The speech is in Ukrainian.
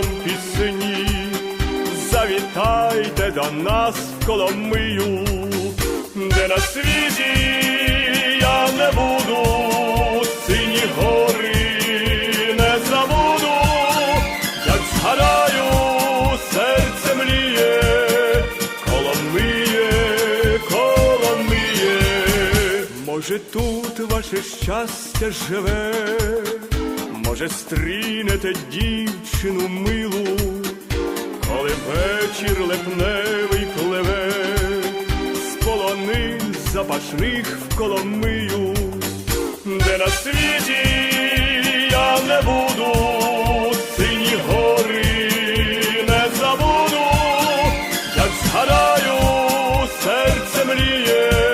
пісні, завітайте до нас в Коломию, де на світі я не буду, сині гори не забуду, як згадаю, серце мліє, Коломиє, Коломиє, може тут ваше щастя живе може, стрінете дівчину милу, коли вечір лепневий пливе, з полони запашних в Коломию, де на світі я не буду. Згадаю, серце мріє.